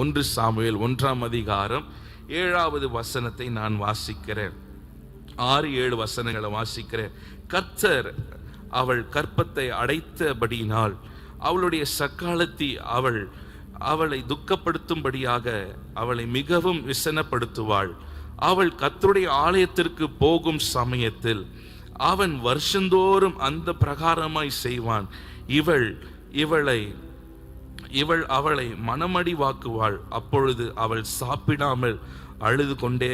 ஒன்று சாமுவேல் ஒன்றாம் அதிகாரம் ஏழாவது வசனத்தை நான் வாசிக்கிறேன். ஆறு ஏழு வசனங்களை வாசிக்கிறேன். கர்த்தர் அவள் கற்பத்தை அடைத்தபடியினால் அவளுடைய சக்காலத்தி அவள் அவளை துக்கப்படுத்தும்படியாக அவளை மிகவும் விசனப்படுத்துவாள். அவள் கத்தருடைய ஆலயத்திற்கு போகும் சமயத்தில் அவன் வருஷந்தோறும் அந்த பிரகாரமாய் செய்வான். இவள் இவளை இவள் அவளை மனமடி வாக்குவாள். அப்பொழுது அவள் சாப்பிடாமல் அழுது கொண்டே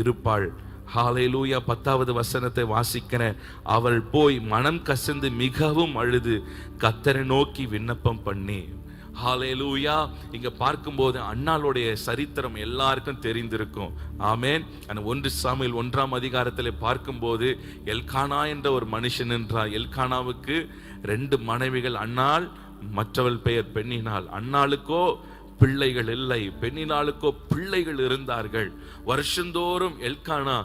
இருப்பாள். ஹாலேலூயா பத்தாவது வசனத்தை வாசிக்கிற அவள் போய் மனம் கசந்து மிகவும் அழுது. கத்தரை நோக்கி விண்ணப்பம் பண்ணி. ஹாலேலூயா இங்க பார்க்கும்போது அண்ணாளுடைய சரித்திரம் எல்லாருக்கும் தெரிந்திருக்கும். ஆமேன் அந்த ஒன்று சாமியில் ஒன்றாம் அதிகாரத்தில் பார்க்கும்போது எல்கானா என்ற ஒரு மனுஷன் என்றார் எல்கானாவுக்கு ரெண்டு மனைவிகள் அண்ணாள் மற்றவள் பெயர் பெண்ணினால் அண்ணாளுக்கோ பிள்ளைகள் இல்லை. பெண்ணினாளுக்கோ பிள்ளைகள் இருந்தார்கள். வருஷந்தோறும் எல்கானா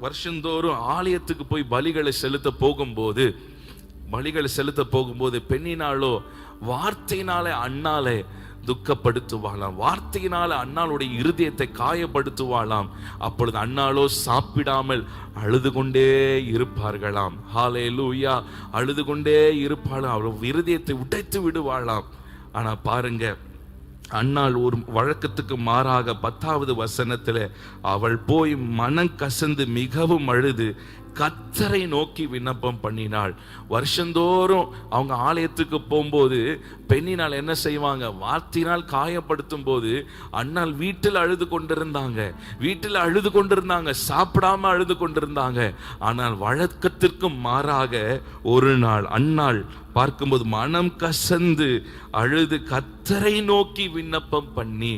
வருஷந்தோறும் ஆலயத்துக்கு போய் பலிகளை செலுத்த போகும்போது பலிகளை செலுத்த போகும்போது பெண்ணினாலோ வார்த்தையினாலே அண்ணாலே துக்கப்படுத்துவாளாம். வார்த்தையினால் அண்ணாளுடைய இருதயத்தை காயப்படுத்துவாளாம். அப்பொழுது அண்ணாளோ சாப்பிடாமல் அழுது கொண்டே இருப்பார்களாம். ஹாலே லூயா அழுது கொண்டே இருப்பாளாம். அவள் இருதயத்தை உடைத்து விடுவாளாம். ஆனா பாருங்க அண்ணாள் ஒரு வழக்கத்துக்கு மாறாக பத்தாவது வசனத்துல அவள் போய் மனம் கசந்து மிகவும் அழுது கத்தரை நோக்கி விண்ணப்பம் பண்ணினாள். வருஷந்தோறும் அவங்க ஆலயத்துக்கு போகும்போது பெண்ணினால் என்ன செய்வாங்க? வார்த்தையினால் காயப்படுத்தும் போது அண்ணாள் வீட்டில் அழுது கொண்டிருந்தாங்க. வீட்டில் அழுது கொண்டிருந்தாங்க. சாப்பிடாம அழுது கொண்டிருந்தாங்க. ஆனால் வழக்கத்திற்கு மாறாக ஒரு நாள் அண்ணாள் பார்க்கும்போது மனம் கசந்து அழுது கத்தரை நோக்கி விண்ணப்பம் பண்ணி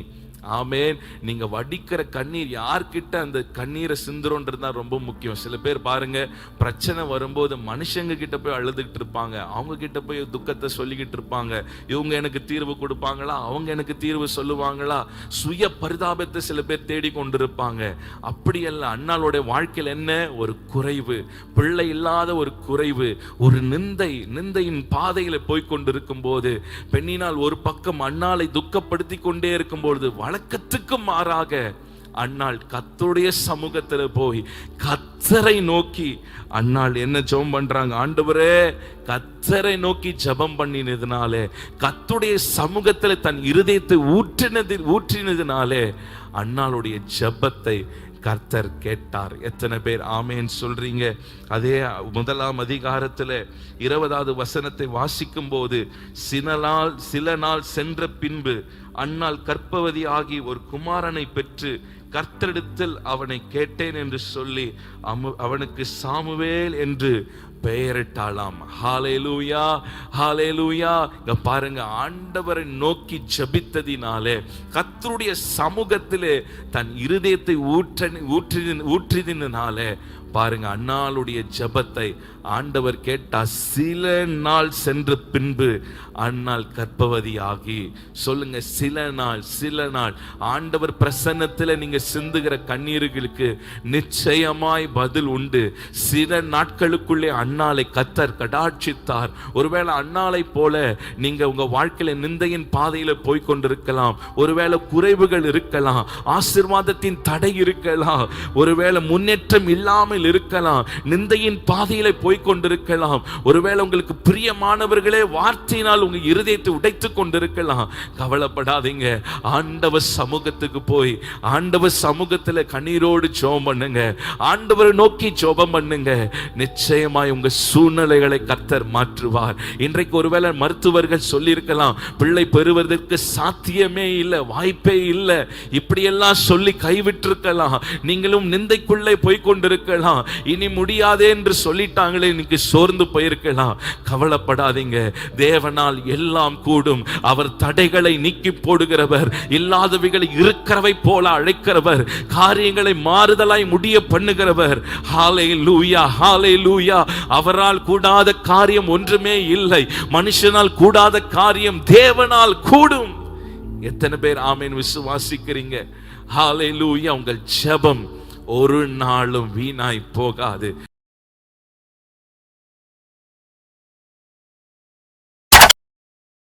ஆமேன். நீங்க வடிக்கிற கண்ணீர் யார்கிட்ட அந்த கண்ணீரை சிந்துறோன்றது தான் ரொம்ப முக்கியம். சில பேர் பாருங்க பிரச்சனை வரும்போது மனுஷங்க கிட்ட போய் அழுதுகிட்டு இருப்பாங்க. அவங்க கிட்ட போய் துக்கத்தை சொல்லிக்கிட்டு இருப்பாங்க. இவங்க எனக்கு தீர்வு கொடுப்பாங்களா? அவங்க எனக்கு தீர்வு சொல்லுவாங்களா? சுய பரிதாபத்தை சில பேர் தேடி கொண்டிருப்பாங்க. அப்படியல்ல அண்ணாளுடைய வாழ்க்கையில் என்ன? ஒரு குறைவு. பிள்ளை இல்லாத ஒரு குறைவு. ஒரு நிந்தை நிந்தையின் பாதையில் போய் கொண்டிருக்கும் போது பெண்ணினால் ஒரு பக்கம் அண்ணாளை துக்கப்படுத்தி கொண்டே இருக்கும் வள வழக்கத்துக்கு மாறாக அண்ணாள் கத்துடைய சமூகத்துல போய் கத்தரை நோக்கி அண்ணாள் என்ன ஜெபம் பண்றாங்க? ஆண்டவரே கத்தரை நோக்கி ஜெபம் பண்ணினதுனாலே கத்துடைய சமூகத்துல தன் இருதயத்தை ஊற்றினது ஊற்றினதுனாலே அண்ணாளுடைய ஜெபத்தை கர்த்தர் கேட்டார். எத்தனை பேர் ஆமேன்னு சொல்றீங்க? அதே முதலாம் அதிகாரத்தில் இருபதாவது வசனத்தை வாசிக்கும் போது சில நாள் சில நாள் சென்ற பின்பு அன்னால் கற்பவதி ஆகி ஒரு குமாரனை பெற்று கர்த்தெடுத்தல் அவனை கேட்டேன் என்று சொல்லி அமு- அவனுக்கு சாமுவேல் என்று பெயரிட்டாளாம். ஹாலேலூயா ஹாலேலூயா இங்க பாருங்க ஆண்டவரை நோக்கி ஜபித்ததினாலே கர்த்தருடைய சமூகத்திலே தன் இருதயத்தை ஊற்ற ஊற்றி ஊற்றினாலே பாருங்க அண்ணாளுடைய ஜெபத்தை ஆண்டவர் கேட்டா சில நாள் சென்ற பின்பு அண்ணாள் ஆகி சொல்லுங்க சில நாள் சில நாள். ஆண்டவர் பிரசன்னத்தில் நீங்க சிந்துகிற கண்ணீர்களுக்கு நிச்சயமாய் பதில் உண்டு. சில நாட்களுக்குள்ளே அண்ணாலை கத்தர் கடாட்சித்தார். ஒருவேளை அண்ணாலை போல நீங்க உங்க வாழ்க்கையில நிந்தையின் பாதையில போய் கொண்டிருக்கலாம் ஒருவேளை குறைவுகள் இருக்கலாம். ஆசிர்வாதத்தின் தடை இருக்கலாம். ஒருவேளை முன்னேற்றம் இல்லாமல் இருக்கலாம். நிந்தையின் பாதையில போய்கொண்டிருக்கலாம் ஒருவேளை உங்களுக்கு பிரியமானவர்களே வார்த்தையினால் உங்க இருதயத்தை உடைத்து கொண்டிருக்கலாம். கவலைப்படாதீங்க. ஆண்டவர் சமூகத்துக்கு போய் ஆண்டவர் சமூகத்துல கண்ணீரோடு ஜெபம் பண்ணுங்க. ஆண்டவரை நோக்கி ஜோபம் பண்ணுங்க. நிச்சயமாய் உங்க சூழ்நிலைகளை கர்த்தர் மாற்றுவார். இன்றைக்கு ஒருவேளை மருத்துவர்கள் சொல்லியிருக்கலாம் பிள்ளை பெறுவதற்கு சாத்தியமே இல்லை வாய்ப்பே இல்லை. இப்படியெல்லாம் சொல்லி கைவிட்டிருக்கலாம். நீங்களும் நிந்தைக்குள்ளே போய் கொண்டிருக்கலாம் இனி முடியாதே என்று சொல்லிட்டாங்களே இன்னைக்கு சோர்ந்து போயிருக்கலாம். கவலைப்படாதீங்க. தேவனால் எல்லாம் கூடும். அவர் தடைகளை நீக்கி போடுகிறவர் இல்லாதவைகளை இருக்கிறவை போல அழைக்கிறவர் காரியங்களை மாறுதலாய் முடிய பண்ணுகிறவர். ஹாலே லூயா ஹாலே லூயா அவரால் கூடாத காரியம் ஒன்றுமே இல்லை. மனுஷனால் கூடாத காரியம் தேவனால் கூடும். எத்தனை பேர் ஆமேன் விசுவாசிக்கிறீங்க? ஹாலே லூயா உங்கள் ஜபம். ஒரு நாளும் வீணாய் போகாது.